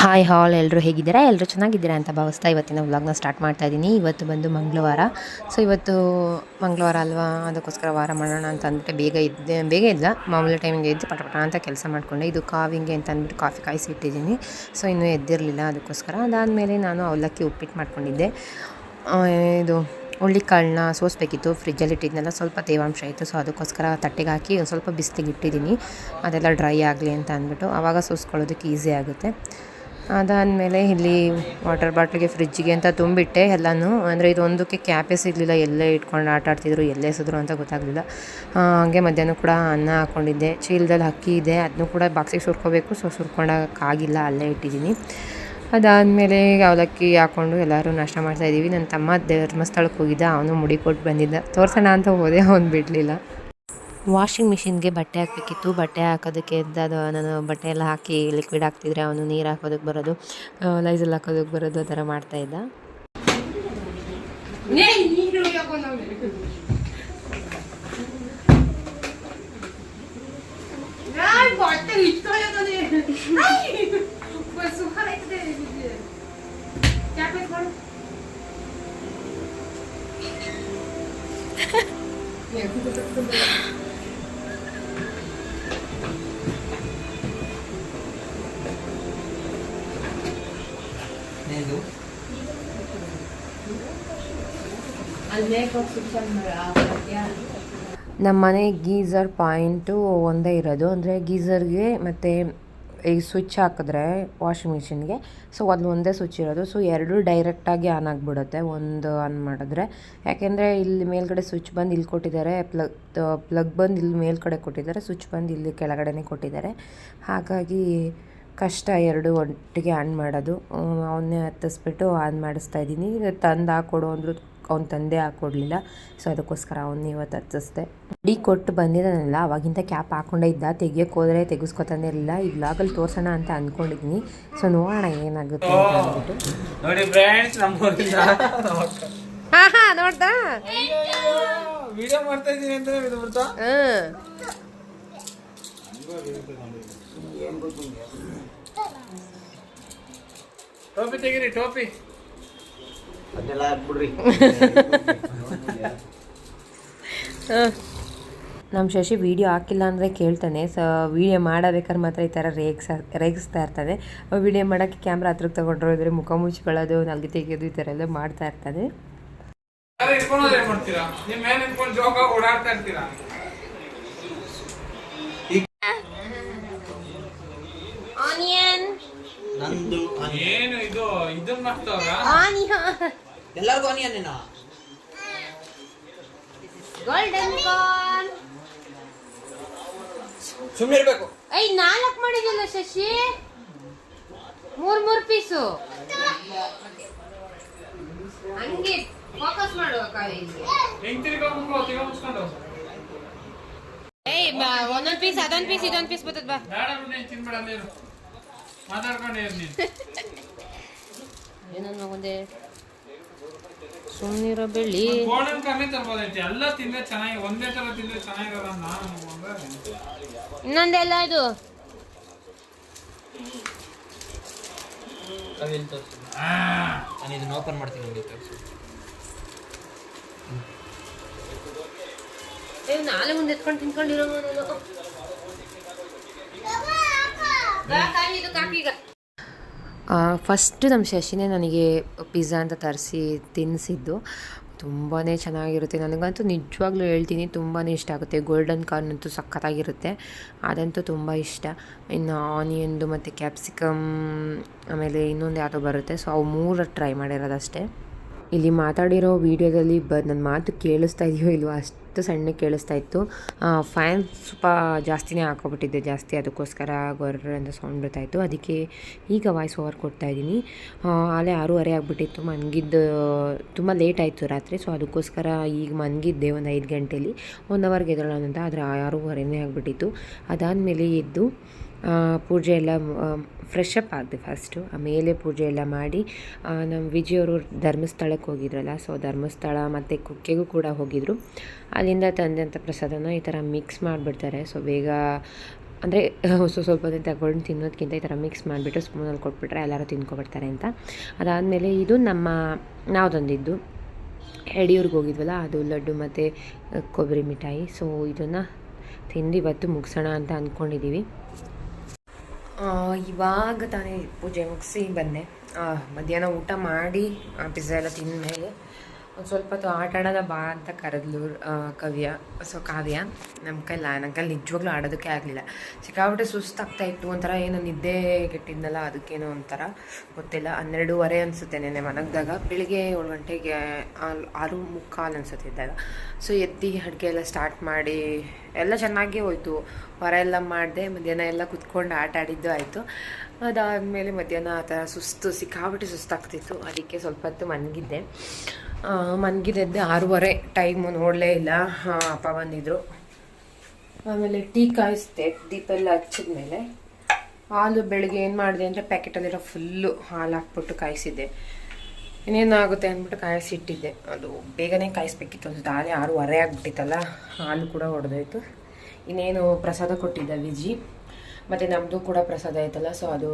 Hi ಹಾಲ್ ಎಲ್ಲರೂ ಹೇಗಿದ್ದೀರಾ? ಎಲ್ಲರೂ ಚೆನ್ನಾಗಿದ್ದೀರಾ ಅಂತ ಭಾವಿಸ್ತಾ ಇವತ್ತಿನ ವ್ಲಾಗ್ನ ಸ್ಟಾರ್ಟ್ ಮಾಡ್ತಾ ಇದ್ದೀನಿ. ಇವತ್ತು ಬಂದು ಮಂಗಳವಾರ. ಸೊ ಇವತ್ತು ಮಂಗಳವಾರ ಅಲ್ವಾ? ಅದಕ್ಕೋಸ್ಕರ ವಾರ ಮಾಡೋಣ ಅಂತ ಅಂದ್ಬಿಟ್ಟು ಬೇಗ ಇದ್ದೆ, ಬೇಗ ಇಲ್ಲ. ಮಾಮೂಲಿ ಟೈಮಿಗೆ ಎದ್ದು ಪಟ ಪಟ ಅಂತ ಕೆಲಸ ಮಾಡಿಕೊಂಡೆ. ಇದು ಕಾವಿಂಗೆ ಅಂತ ಅಂದ್ಬಿಟ್ಟು ಕಾಫಿ ಕಾಯಿಸಿ ಇಟ್ಟಿದ್ದೀನಿ ಸೊ ಇನ್ನೂ ಎದ್ದಿರಲಿಲ್ಲ ಅದಕ್ಕೋಸ್ಕರ. ಅದಾದಮೇಲೆ ನಾನು ಅವಲಕ್ಕಿ ಉಪ್ಪಿಟ್ಟು ಮಾಡ್ಕೊಂಡಿದ್ದೆ. ಇದು ಹುಳ್ಳಿಕಾಳನ್ನ ಸೋಸಬೇಕಿತ್ತು. ಫ್ರಿಜ್ಜಲ್ಲಿ ಇಟ್ಟಿದ್ನೆಲ್ಲ, ಸ್ವಲ್ಪ ತೇವಾಂಶ ಇತ್ತು. ಸೊ ಅದಕ್ಕೋಸ್ಕರ ತಟ್ಟೆಗೆ ಹಾಕಿ ಒಂದು ಸ್ವಲ್ಪ ಬಿಸಿಲಿಗೆ ಇಟ್ಟಿದ್ದೀನಿ. ಅದೆಲ್ಲ ಡ್ರೈ ಆಗಲಿ ಅಂತ ಅಂದ್ಬಿಟ್ಟು ಆವಾಗ ಸೋಸ್ಕೊಳ್ಳೋದಕ್ಕೆ ಈಸಿ ಆಗುತ್ತೆ. ಅದಾದಮೇಲೆ ಇಲ್ಲಿ ವಾಟರ್ ಬಾಟ್ಲಿಗೆ ಫ್ರಿಜ್ಜಿಗೆ ಅಂತ ತುಂಬಿಟ್ಟೆ ಎಲ್ಲನೂ. ಅಂದರೆ ಇದು ಒಂದಕ್ಕೆ ಕ್ಯಾಪೇ ಸಿಗಲಿಲ್ಲ, ಎಲ್ಲೇ ಇಟ್ಕೊಂಡು ಆಟ ಆಡ್ತಿದ್ರು, ಎಲ್ಲೇ ಎಸೆದ್ರು ಅಂತ ಗೊತ್ತಾಗಲಿಲ್ಲ. ಹಾಗೆ ಮಧ್ಯಾಹ್ನ ಕೂಡ ಅನ್ನ ಹಾಕ್ಕೊಂಡಿದ್ದೆ ಚೀಲದಲ್ಲಿ ಅಕ್ಕಿ ಇದೆ ಅದನ್ನು ಕೂಡ ಬಾಕ್ಸಿಗೆ ಸುರ್ಕೋಬೇಕು. ಸೊ ಸುರ್ಕೊಳಕ್ಕಾಗಿಲ್ಲ ಅಲ್ಲೇ ಇಟ್ಟಿದ್ದೀನಿ. ಅದಾದಮೇಲೆ ಅವಲಕ್ಕಿ ಹಾಕ್ಕೊಂಡು ಎಲ್ಲರೂ ನಾಷ್ಟ ಮಾಡ್ತಾಯಿದ್ದೀವಿ ನನ್ನ ತಮ್ಮ ಧರ್ಮಸ್ಥಳಕ್ಕೆ ಹೋಗಿದ್ದ, ಅವನು ಮುಡಿ ಕೊಟ್ಟು ಬಂದಿದ್ದ. ತೋರ್ಸೋಣ ಅಂತ ಹೋದೆ, ಅವ್ನು ಬಿಡಲಿಲ್ಲ. ವಾಷಿಂಗ್ ಮಿಷಿನ್ಗೆ ಬಟ್ಟೆ ಹಾಕಬೇಕಿತ್ತು. ಬಟ್ಟೆ ಹಾಕೋದಕ್ಕೆ ಎದ್ದದು ನಾನು ಬಟ್ಟೆ ಎಲ್ಲ ಹಾಕಿ ಲಿಕ್ವಿಡ್ ಹಾಕ್ತಿದ್ರೆ ಅವನು ನೀರು ಹಾಕೋದಕ್ಕೆ ಬರೋದು ಲೈಸಲ್ಲಿ ಹಾಕೋದಕ್ಕೆ ಬರೋದು ಆ ಥರ ಮಾಡ್ತಾಯಿದ್ದ ನಮ್ಮ ಮನೆ ಗೀಝರ್ ಪಾಯಿಂಟು ಒಂದೇ ಇರೋದು. ಅಂದರೆ ಗೀಝರ್ಗೆ ಮತ್ತು ಈ ಸ್ವಿಚ್ ಹಾಕಿದ್ರೆ ವಾಷಿಂಗ್ ಮಿಷಿನ್ಗೆ. ಸೊ ಅದು ಒಂದೇ ಸ್ವಿಚ್ ಇರೋದು. ಸೊ ಎರಡು ಡೈರೆಕ್ಟಾಗಿ ಆನ್ ಆಗಿಬಿಡುತ್ತೆ. ಒಂದು ಆನ್ ಮಾಡಿದ್ರೆ. ಯಾಕೆಂದರೆ ಇಲ್ಲಿ ಮೇಲ್ಗಡೆ ಸ್ವಿಚ್ ಬಂದು ಇಲ್ಲಿ ಕೊಟ್ಟಿದ್ದಾರೆ. ಪ್ಲಗ್ ಪ್ಲಗ್ ಬಂದು ಇಲ್ಲಿ ಮೇಲ್ಗಡೆ ಕೊಟ್ಟಿದ್ದಾರೆ. ಸ್ವಿಚ್ ಬಂದು ಇಲ್ಲಿ ಕೆಳಗಡೆನೇ ಕೊಟ್ಟಿದ್ದಾರೆ. ಹಾಗಾಗಿ ಕಷ್ಟ ಎರಡು ಒಟ್ಟಿಗೆ ಆನ್ ಮಾಡೋದು. ಅವನ್ನೇ ಹತ್ತಿಸ್ಬಿಟ್ಟು ಆನ್ ಮಾಡಿಸ್ತಾ ಇದ್ದೀನಿ. ತಂದು ಹಾಕ್ಕೊಡು ಅಂದರು ಅವ್ನ ತಂದೆ ಹಾಕೊಡ್ಲಿಲ್ಲ. ಸೊ ಅದಕ್ಕೋಸ್ಕರ ಅವನ್ನ ಇವತ್ತು ಹಚ್ಚಿಸ್ದೆ. ಡಿ ಕೊಟ್ಟು ಬಂದಿದ್ದಾನಲ್ಲ ಅವಾಗಿಂದ ಕ್ಯಾಪ್ ಹಾಕ್ಕೊಂಡೇ ಇದ್ದ. ತೆಗಿಯೋಕೆ ಹೋದರೆ ತೆಗಿಸ್ಕೊತಾನೆ ಇರಲಿಲ್ಲ. ಈ ವ್ಲಾಗಲ್ಲಿ ತೋರ್ಸೋಣ ಅಂತ ಅಂದ್ಕೊಂಡಿದ್ದೀನಿ ಸೊ ನೋಡೋಣ ಏನಾಗುತ್ತೆ ನೋಡಿ ಫ್ರೆಂಡ್ಸ್ ನಮ್ಮೂರಿಂದ ಹಾ ಹಾ ನೋಡ್ದಾ ವಿಡಿಯೋ ಮಾಡ್ತಾ ಇದ್ದೀನಿ ಅಂತ ಇದು ಬರ್ತಾ ಟೋಪಿ ತೆಗೀರಿ ಟೋಪಿ ಅದೆಲ್ಲ ಹಾಕ್ಬಿಡ್ರಿ ನಮ್ಮ ಶಶಿ ವೀಡಿಯೋ ಹಾಕಿಲ್ಲ ಅಂದರೆ ಕೇಳ್ತಾನೆ. ಸೊ ವೀಡಿಯೋ ಮಾಡಬೇಕಾದ್ರೆ ಮಾತ್ರ ಈ ಥರ ರೇಗ್ಸ ರೇಗಿಸ್ತಾ ಇರ್ತಾನೆ ವೀಡಿಯೋ ಮಾಡೋಕ್ಕೆ ಕ್ಯಾಮ್ರಾ ಹತ್ರಕ್ಕೆ ತಗೊಂಡ್ರು ಇದ್ರೆ ಮುಖ ಮುಚ್ಕೊಳ್ಳೋದು ನಲ್ಗೆ ತೆಗೆಯೋದು ಈ ಥರ ಎಲ್ಲ ಮಾಡ್ತಾ ಇರ್ತಾನೆ ಓಡಾಡ್ತಾ ಇರ್ತೀರಾ? ನಂದು ಏನು ಇದು? ಇದನ್ನ ಮಾಡ್ತಾವ್ರ? ಎಲ್ಲರಿಗೂ ಆನಿಯನ್ ಏನ? ಗೋಲ್ಡನ್ ಕಾರ್ನ್ ಸುಮ್ಮನೆ ಇರ್ಬೇಕು. ಐ ನಾಲ್ಕು ಮಾಡಿದಿಲ್ಲ ಶಶಿ? ಮೂರ್ ಮೂರ್ ಪೀಸು. ಹಂಗೆ ಫೋಕಸ್ ಮಾಡುವ ಕಾವೇರಿಗೆ ಏಯ್ ಬಾ ಏಯ್ ಒಂದೊಂದ್ ಪೀಸ್ ಅದೊಂದ್ ಪೀಸ್ ಇದೊಂದ್ ಪೀಸ್ ಬರ್ತದ ಬಾ. ಬೇಡ ಬಿಡಿ ತಿನ್ಬೇಡ ನೀರು ಮಾತಾಡ್ಕೊಂಡೇ ನೀನು. ಏನನ್ನ ಒಂದೇ ಸುಮ್ಮನಿರೋ ಬೆಳ್ಳಿ. ಗೋಲ್ಡನ್ ಕಮ್ಮಿ ತರ್ಬೋದೈತಿ. ಎಲ್ಲ ತಿಂದ್ರೆ ಚೆನ್ನಾಗಿ ಒಂದೇ ತರ ತಿಂದ್ರೆ ಚೆನ್ನಾಗಿರಲ್ಲ ನಾನು ಇನ್ನೊಂದೆಲ್ಲ ಇದು? ಆ, ನಾನು ಇದನ್ನ ಓಪನ್ ಮಾಡ್ತೀನಿ ನಿಮಗೆ ತೋರಿಸು. ಏ ನಾಳೆ ಮುಂದೆ ಎತ್ಕೊಂಡು ತಿನ್ಕೊಂಡಿರೋ ನಾನು ಫಸ್ಟ್ ನಮ್ಮ ಶಶಿನೇ ನನಗೆ ಪಿಜ್ಜಾ ಅಂತ ತರಿಸಿ ತಿನ್ನಿಸಿದ್ದು ತುಂಬಾ ಚೆನ್ನಾಗಿರುತ್ತೆ. ನನಗಂತೂ ನಿಜವಾಗ್ಲೂ ಹೇಳ್ತೀನಿ ತುಂಬಾ ಇಷ್ಟ ಆಗುತ್ತೆ. ಗೋಲ್ಡನ್ ಕಾರ್ನ್ ಅಂತೂ ಸಖತ್ತಾಗಿರುತ್ತೆ. ಅದಂತೂ ತುಂಬ ಇಷ್ಟ. ಇನ್ನು ಆನಿಯನ್ದು ಮತ್ತು ಕ್ಯಾಪ್ಸಿಕಮ್ ಆಮೇಲೆ ಇನ್ನೊಂದು ಯಾವುದೋ ಬರುತ್ತೆ. ಸೊ ಅವು ಮೂರು ಟ್ರೈ ಮಾಡಿರೋದಷ್ಟೇ. ಇಲ್ಲಿ ಮಾತಾಡಿರೋ ವೀಡಿಯೋದಲ್ಲಿ ಬ ನನ್ನ ಮಾತು ಕೇಳಿಸ್ತಾ ಇದೆಯೋ ಇಲ್ವೋ ಅಷ್ಟು ಸಣ್ಣ ಕೇಳಿಸ್ತಾ ಇತ್ತು. ಫ್ಯಾನ್ ಸ್ವಲ್ಪ ಜಾಸ್ತಿನೇ ಹಾಕೋಬಿಟ್ಟಿದ್ದೆ, ಜಾಸ್ತಿ ಅದಕ್ಕೋಸ್ಕರ ಗೊರ್ರ ಅಂತ ಸೌಂಡ್ ಬರ್ತಾಯಿತ್ತು ಅದಕ್ಕೆ ಈಗ ವಾಯ್ಸ್ ಓವರ್ ಕೊಡ್ತಾ ಇದ್ದೀನಿ. ಆಲೆ ಆರೂವರೆ ಆಗಿಬಿಟ್ಟಿತ್ತು. ಮನ್ಗಿದ್ದು, ತುಂಬ ಲೇಟ್ ಆಯಿತು ರಾತ್ರಿ ಸೊ ಅದಕ್ಕೋಸ್ಕರ ಈಗ ಮನ್ಗಿದ್ದೆ ಒಂದು ಐದು ಗಂಟೇಲಿ. ಒನ್ ಅವರ್ಗೆ ಎದ್ದೇಳೋಣ ಅಂತ ಆದರೆ ಆರೂವರೆನೇ ಆಗಿಬಿಟ್ಟಿತ್ತು. ಅದಾದಮೇಲೆ ಎದ್ದು ಪೂಜೆ ಎಲ್ಲ ಫ್ರೆಶ್ ಅಪ್ ಆಗಿದೆ ಫಸ್ಟು ಆಮೇಲೆ ಪೂಜೆ ಎಲ್ಲ ಮಾಡಿ ನಮ್ಮ ವಿಜಯವರು ಧರ್ಮಸ್ಥಳಕ್ಕೆ ಹೋಗಿದ್ರಲ್ಲ ಸೊ ಧರ್ಮಸ್ಥಳ ಮತ್ತು ಕುಕ್ಕೆಗೂ ಕೂಡ ಹೋಗಿದ್ದರು ಅಲ್ಲಿಂದ ತಂದಂಥ ಪ್ರಸಾದನ ಈ ಥರ ಮಿಕ್ಸ್ ಮಾಡಿಬಿಡ್ತಾರೆ. ಸೊ ಬೇಗ, ಅಂದರೆ, ಸೊ ಸ್ವಲ್ಪ ಹೊತ್ತು ತಗೊಂಡು ತಿನ್ನೋದಕ್ಕಿಂತ ಈ ಥರ ಮಿಕ್ಸ್ ಮಾಡಿಬಿಟ್ಟು ಸ್ಪೂನಲ್ಲಿ ಕೊಟ್ಬಿಟ್ರೆ ಎಲ್ಲರೂ ತಿನ್ಕೊಬಿಡ್ತಾರೆ ಅಂತ. ಅದಾದಮೇಲೆ ಇದು ನಮ್ಮ ನಾವು ತಂದಿದ್ದು ಯಡಿಯೂರ್ಗೆ ಹೋಗಿದ್ವಲ್ಲ, ಅದು ಲಡ್ಡು ಮತ್ತು ಕೊಬ್ಬರಿ ಮಿಠಾಯಿ. ಸೊ ಇದನ್ನು ತಿಂದು ಇವತ್ತು ಮುಗಿಸೋಣ ಅಂತ ಅಂದ್ಕೊಂಡಿದ್ದೀವಿ ಇವಾಗ ತಾನೇ ಪೂಜೆ ಮುಗಿಸಿ ಬಂದೆ. ಮಧ್ಯಾಹ್ನ ಊಟ ಮಾಡಿ ಪಿಜ್ಜಾ ಎಲ್ಲ ತಿಂದ ಮೇಲೆ ಒಂದು ಸ್ವಲ್ಪ ಹೊತ್ತು ಆಟ ಆಡೋದ ಬಾ ಅಂತ ಕರೆದ್ಲು ಕವಿಯ. ಸೊ ಕಾವ್ಯ ನಮ್ಮ ಕೈಲ ನನ್ನ ಕೈಲಿ ನಿಜವಾಗ್ಲೂ ಆಡೋದಕ್ಕೆ ಆಗಲಿಲ್ಲ. ಸಿಕ್ಕಾಬಿಟ್ಟೆ ಸುಸ್ತಾಗ್ತಾ ಇತ್ತು, ಒಂಥರ ಏನೋ ನಿದ್ದೆ ಕೆಟ್ಟಿದ್ನಲ್ಲ, ಅದಕ್ಕೇನೋ ಒಂಥರ ಗೊತ್ತಿಲ್ಲ. ಹನ್ನೆರಡೂವರೆ ಅನಿಸುತ್ತೆ ನೆನೆ ಮನಗ್ದಾಗ ಬೆಳಿಗ್ಗೆ ಏಳು ಗಂಟೆಗೆ ಆರು ಮುಕ್ಕಾಲು ಅನಿಸುತ್ತೆ ಇದ್ದಾಗ. ಸೊ ಎದ್ದು ಅಡುಗೆ ಎಲ್ಲ ಸ್ಟಾರ್ಟ್ ಮಾಡಿ, ಎಲ್ಲ ಚೆನ್ನಾಗಿ ಹೋಯ್ತು. ಹೊರ ಎಲ್ಲ ಮಾಡಿದೆ, ಮಧ್ಯಾಹ್ನ ಎಲ್ಲ ಕುತ್ಕೊಂಡು ಆಟ ಆಡಿದ್ದು ಆಯಿತು. ಅದಾದಮೇಲೆ ಮಧ್ಯಾಹ್ನ ಆ ಥರ ಸುಸ್ತು ಸಿಕ್ಕಾಬಿಟ್ಟು ಸುಸ್ತಾಗ್ತಿತ್ತು. ಅದಕ್ಕೆ ಸ್ವಲ್ಪ ಹೊತ್ತು ಮನಗಿದ್ದೆ. ಮನಗಿದ್ದೆ ಆರೂವರೆ ಟೈಮು ನೋಡಲೇ ಇಲ್ಲ. ಅಪ್ಪ ಬಂದಿದ್ರು. ಆಮೇಲೆ ಟೀ ಕಾಯಿಸ್ದೆ. ದೀಪ ಎಲ್ಲ ಹಚ್ಚಿದ್ಮೇಲೆ ಹಾಲು ಬೆಳಗ್ಗೆ ಏನು ಮಾಡಿದೆ ಅಂದರೆ ಪ್ಯಾಕೆಟಲ್ಲಿರೋ ಫುಲ್ಲು ಹಾಲು ಹಾಕ್ಬಿಟ್ಟು ಕಾಯಿಸಿದ್ದೆ. ಇನ್ನೇನಾಗುತ್ತೆ ಅಂದ್ಬಿಟ್ಟು ಕಾಯಿಸಿಟ್ಟಿದ್ದೆ. ಅದು ಬೇಗನೆ ಕಾಯಿಸ್ಬೇಕಿತ್ತು. ಅದು ಆರು ಹೊರೆ ಆಗಿಬಿಟ್ಟಿತ್ತಲ್ಲ, ಹಾಲು ಕೂಡ ಹೊಡೆದೋಯ್ತು ಇನ್ನೇನು ಪ್ರಸಾದ ಕೊಟ್ಟಿದ್ದ ವಿಜಿ. ಮತ್ತು ನಮ್ಮದು ಕೂಡ ಪ್ರಸಾದ ಆಯ್ತಲ್ಲ ಸೊ ಅದು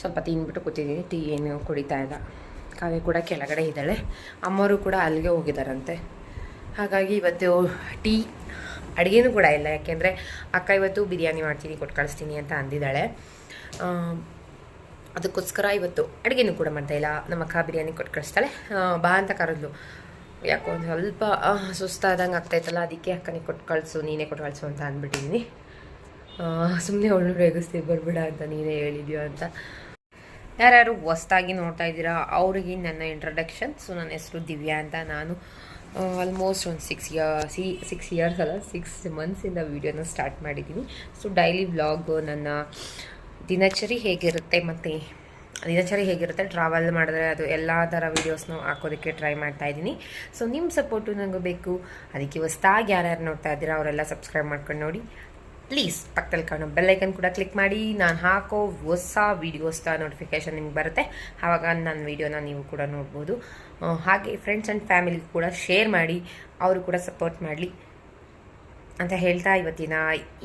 ಸ್ವಲ್ಪ ತಿಂದ್ಬಿಟ್ಟು ಕೂತಿದ್ದೀನಿ. ಟೀ ಏನು ಕುಡಿತಾ ಇಲ್ಲ. ಕಾವ್ಯ ಕೂಡ ಕೆಳಗಡೆ ಇದ್ದಾಳೆ. ಅಮ್ಮವರು ಕೂಡ ಅಲ್ಲಿಗೆ ಹೋಗಿದ್ದಾರಂತೆ. ಹಾಗಾಗಿ ಇವತ್ತು ಟೀ ಅಡುಗೆನೂ ಕೂಡ ಇಲ್ಲ. ಯಾಕೆಂದರೆ ಅಕ್ಕ ಇವತ್ತು ಬಿರಿಯಾನಿ ಮಾಡ್ತೀನಿ ಕೊಟ್ಟು ಕಳಿಸ್ತೀನಿ ಅಂತ ಅಂದಿದ್ದಾಳೆ. ಅದಕ್ಕೋಸ್ಕರ ಇವತ್ತು ಅಡುಗೆನೂ ಕೂಡ ಮಾಡ್ತಾ ಇಲ್ಲ. ನಮ್ಮ ಅಕ್ಕ ಬಿರಿಯಾನಿ ಕೊಟ್ಟು ಕಳಿಸ್ತಾಳೆ. ಬಾ ಅಂತ ಕರೆದ್ಲು. ಯಾಕೋ ಒಂದು ಸ್ವಲ್ಪ ಸುಸ್ತಾದಂಗೆ ಆಗ್ತಾಯಿತ್ತಲ್ಲ ಅದಕ್ಕೆ ಅಕ್ಕನಿಗೆ ಕೊಟ್ಟು ಕಳಿಸು, ನೀನೇ ಕೊಟ್ಟು ಕಳಿಸು ಅಂತ ಅಂದ್ಬಿಟ್ಟಿದ್ದೀನಿ ಸುಮ್ಮನೆ ಒಳ್ಳೆ ರೇಗಿಸ್ತೀವಿ ಬರ್ಬಿಡ ಅಂತ ನೀನೇ ಹೇಳಿದ್ಯೋ ಅಂತ. ಯಾರ್ಯಾರು ಹೊಸ್ದಾಗಿ ನೋಡ್ತಾ ಇದ್ದೀರಾ, ಅವ್ರಿಗೆ ನನ್ನ ಇಂಟ್ರಡಕ್ಷನ್ ಸೊ ನನ್ನ ಹೆಸರು ದಿವ್ಯಾ ಅಂತ ನಾನು ಆಲ್ಮೋಸ್ಟ್ ಒಂದು ಸಿಕ್ಸ್ ಇಯರ್ ಸಿ ಸಿಕ್ಸ್ ಇಯರ್ಸ್ ಅಲ್ಲ ಸಿಕ್ಸ್ ಮಂತ್ಸಿಂದ ವೀಡಿಯೋನ ಸ್ಟಾರ್ಟ್ ಮಾಡಿದ್ದೀನಿ. ಸೊ ಡೈಲಿ ವ್ಲಾಗು ನನ್ನ ದಿನಚರಿ ಹೇಗಿರುತ್ತೆ ಮತ್ತು ದಿನಚರಿ ಹೇಗಿರುತ್ತೆ ಟ್ರಾವೆಲ್ ಮಾಡಿದ್ರೆ ಅದು ಎಲ್ಲ ಥರ ವೀಡಿಯೋಸ್ನೂ ಹಾಕೋದಕ್ಕೆ ಟ್ರೈ ಮಾಡ್ತಾ ಇದ್ದೀನಿ. ಸೊ ನಿಮ್ಮ ಸಪೋರ್ಟು ನನಗೂ ಬೇಕು. ಅದಕ್ಕೆ ಹೊಸ್ದಾಗಿ ಯಾರ್ಯಾರು ನೋಡ್ತಾ ಇದ್ದೀರಾ, ಅವರೆಲ್ಲ ಸಬ್ಸ್ಕ್ರೈಬ್ ಮಾಡ್ಕೊಂಡು ನೋಡಿ. ಪ್ಲೀಸ್ ಪಕ್ಕದಲ್ಲಿ ಕಾಣೋ ಬೆಲ್ಲೈಕನ್ ಕೂಡ ಕ್ಲಿಕ್ ಮಾಡಿ. ನಾನು ಹಾಕೋ ಹೊಸ ವೀಡಿಯೋಸ್ನ ನೋಟಿಫಿಕೇಷನ್ ನಿಮ್ಗೆ ಬರುತ್ತೆ. ಆವಾಗ ನನ್ನ ವೀಡಿಯೋನ ನೀವು ಕೂಡ ನೋಡ್ಬೋದು. ಹಾಗೆ ಫ್ರೆಂಡ್ಸ್ ಆ್ಯಂಡ್ ಫ್ಯಾಮಿಲಿ ಕೂಡ ಶೇರ್ ಮಾಡಿ, ಅವರು ಕೂಡ ಸಪೋರ್ಟ್ ಮಾಡಲಿ ಅಂತ ಹೇಳ್ತಾ ಇವತ್ತಿನ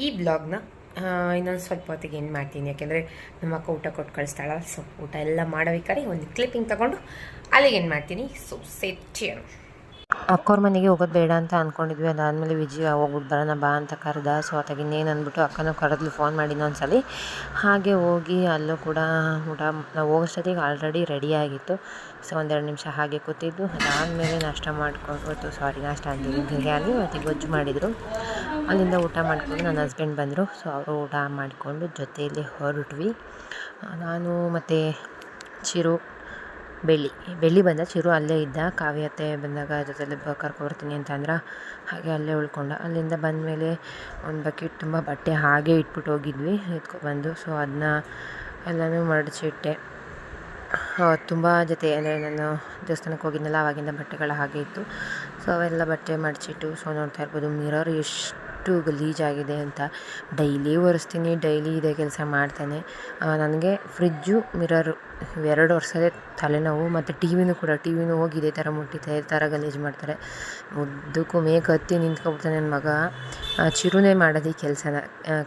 ಈ ಬ್ಲಾಗ್ನ ಇನ್ನೊಂದು ಸ್ವಲ್ಪ ಹೊತ್ತಿಗೆ ಏನು ಮಾಡ್ತೀನಿ. ಯಾಕೆಂದರೆ ನಮ್ಮ ಅಕ್ಕ ಊಟ ಕೊಟ್ಟು ಕಳಿಸ್ತಾಳ ಸೊ ಊಟ ಎಲ್ಲ ಮಾಡಬೇಕಾದ್ರೆ ಒಂದು ಕ್ಲಿಪ್ಪಿಂಗ್ ತೊಗೊಂಡು ಅಲ್ಲಿಗೆ ಏನು ಮಾಡ್ತೀನಿ. ಸೊ ಸೇಫ್ಟಿಯನ್ನು ಅಕ್ಕವ್ರ ಮನೆಗೆ ಹೋಗೋದು ಬೇಡ ಅಂತ ಅಂದ್ಕೊಂಡಿದ್ವಿ ಅದಾದಮೇಲೆ ವಿಜಿ ಹೋಗ್ಬಿಟ್ಟು ಬರೋಣ, ಬಾ ಅಂತ ಕರೆದ. ಸೊ ಅತ್ತಾಗ ಇನ್ನೇನು ಅಂದ್ಬಿಟ್ಟು ಅಕ್ಕನೂ ಕರೆದ್ಲು ಫೋನ್ ಮಾಡಿ ಒಂದ್ಸಲಿ ಹಾಗೆ ಹೋಗಿ ಅಲ್ಲೂ ಕೂಡ ಊಟ ನಾವು ಹೋಗೋಷ್ಟೊತ್ತಿಗೆ ಆಲ್ರೆಡಿ ರೆಡಿ ಆಗಿತ್ತು. ಸೊ ಒಂದೆರಡು ನಿಮಿಷ ಹಾಗೆ ಕೂತಿದ್ದು ಅದಾದಮೇಲೆ ನಾಷ್ಟ ಮಾಡ್ಕೊಂಡು ಸಾರಿ ನಾಷ್ಟ ಅಂತೀವಿ ಬಿರಿಯಾನಿ ಮತ್ತು ಗೊಜ್ಜು ಮಾಡಿದರು. ಅಲ್ಲಿಂದ ಊಟ ಮಾಡಿಕೊಂಡು ನನ್ನ ಹಸ್ಬೆಂಡ್ ಬಂದರು. ಸೊ ಅವರು ಊಟ ಮಾಡಿಕೊಂಡು ಜೊತೆಯಲ್ಲಿ ಹೊರಟ್ವಿ. ನಾನು ಮತ್ತು ಚಿರು ಬೆಳ್ಳಿ. ಬೆಳ್ಳಿ ಬಂದ ಚಿರು ಅಲ್ಲೇ ಇದ್ದ. ಕಾವ್ಯತೆ ಬಂದಾಗ ಜೊತೆಲಿ ಕರ್ಕೊಬರ್ತೀನಿ ಅಂತ ಅಂದ್ರೆ ಹಾಗೆ ಅಲ್ಲೇ ಉಳ್ಕೊಂಡ. ಅಲ್ಲಿಂದ ಬಂದಮೇಲೆ ಒಂದು ಬಕೆಟ್ ತುಂಬ ಬಟ್ಟೆ ಹಾಗೆ ಇಟ್ಬಿಟ್ಟು ಹೋಗಿದ್ವಿ. ಎತ್ಕೊಬಂದು ಸೊ ಅದನ್ನ ಎಲ್ಲನೂ ಮಡಚಿಟ್ಟೆ ತುಂಬ ಜೊತೆ ಅಂದರೆ ನಾನು ದೇವಸ್ಥಾನಕ್ಕೆ ಹೋಗಿದ್ನಲ್ಲ ಆವಾಗಿಂದ ಬಟ್ಟೆಗಳು ಹಾಗೆ ಇತ್ತು. ಸೊ ಅವೆಲ್ಲ ಬಟ್ಟೆ ಮಡಚಿಟ್ಟು, ಸೊ, ನೋಡ್ತಾ ಇರ್ಬೋದು ಮಿರರ್ ಎಷ್ಟು ಗಲೀಜಾಗಿದೆ ಅಂತ. ಡೈಲಿ ಒರೆಸ್ತೀನಿ, ಡೈಲಿ ಇದೇ ಕೆಲಸ ಮಾಡ್ತೇನೆ. ನನಗೆ ಫ್ರಿಜ್ಜು, ಮಿರರು ಇವೆರಡು ವರ್ಷದೇ ತಲೆನೋವು ಮತ್ತು ಟಿ ವಿನೂ ಕೂಡ ಟಿ ವಿನೂ ಹೋಗಿ ಇದೇ ಥರ ಮುಟ್ಟಿದೆ, ಈ ಥರ ಗಲೀಜು ಮಾಡ್ತಾರೆ. ಉದ್ದಕ್ಕೂ ಮೇಕ್ ಹತ್ತಿ ನಿಂತ್ಕೊಬಿಡ್ತಾನೆ ನನ್ನ ಮಗ. ಚಿರುನೇ ಮಾಡೋದು ಈ ಕೆಲಸನ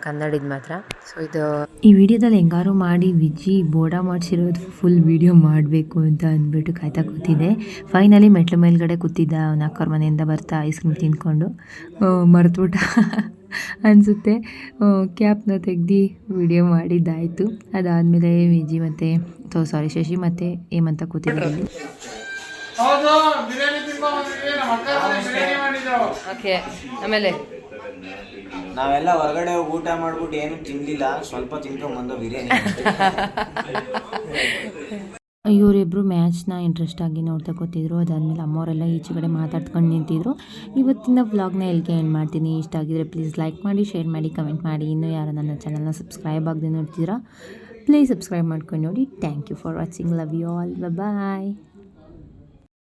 ಕನ್ನಡಿದ ಮಾತ್ರ. ಸೊ ಇದು ಈ ವಿಡಿಯೋದಲ್ಲಿ ಹೆಂಗಾರು ಮಾಡಿ ವಿಜಿ ಬೋಡ ಮಾಡಿಸಿರೋದು ಫುಲ್ ವಿಡಿಯೋ ಮಾಡಬೇಕು ಅಂತ ಅಂದ್ಬಿಟ್ಟು ಕಾಯ್ತಾ ಕೂತಿದ್ದೆ. ಫೈನಲಿ ಮೆಟ್ಲು ಮೇಲ್ಗಡೆ ಕೂತಿದ್ದ, ಅವ್ನ ಅಕ್ಕವ್ರ ಮನೆಯಿಂದ ಬರ್ತಾ ಐಸ್ ಕ್ರೀಮ್ ತಿಂದ್ಕೊಂಡು. ಮರೆತುಬಿಟ್ಟ. ಅನಿಸುತ್ತೆ. ಕ್ಯಾಪ್ನ ತೆಗ್ದು ವಿಡಿಯೋ ಮಾಡಿದ್ದಾಯಿತು. ಅದಾದಮೇಲೆ ವಿಜಿ ಮತ್ತು ಸೊ ಸಾರಿ ಶಶಿ ಮತ್ತು ಹೇಮಂತ ಮಾಡಿದ್ರು. ಓಕೆ ಆಮೇಲೆ? ನಾವೆಲ್ಲ ಹೊರಗಡೆ ಹೋಗಿ ಊಟ ಮಾಡ್ಬಿಟ್ಟು ಏನು ತಿನ್ಲಿಲ್ಲ ಸ್ವಲ್ಪ ತಿನ್ಕೊಂಡ್ ಬಂದೋ ಬಿರಿಯಾನಿ ಇವರಿಬ್ಬರು ಮ್ಯಾಚ್ನ ಇಂಟ್ರೆಸ್ಟಾಗಿ ನೋಡ್ತಾ ಕೂತಿದ್ರು. ಅದಾದಮೇಲೆ ಅಮ್ಮವರೆಲ್ಲ ಈಚೆಗಡೆ ಮಾತಾಡ್ಕೊಂಡು ನಿಂತಿದ್ರು. ಇವತ್ತಿನ ವ್ಲಾಗ್ನ ಎಲ್ಲಿಗೆ ಎಂಡ್ ಮಾಡ್ತೀನಿ. ಇಷ್ಟ ಆಗಿದ್ರೆ ಪ್ಲೀಸ್ ಲೈಕ್ ಮಾಡಿ ಶೇರ್ ಮಾಡಿ ಕಮೆಂಟ್ ಮಾಡಿ. ಇನ್ನೂ ಯಾರು ನನ್ನ ಚಾನಲ್ನ ಸಬ್ಸ್ಕ್ರೈಬ್ ಆಗದೆ ನೋಡ್ತೀರಾ ಪ್ಲೀಸ್ ಸಬ್ಸ್ಕ್ರೈಬ್ ಮಾಡ್ಕೊಂಡು ನೋಡಿ. Thank you for watching love you all bye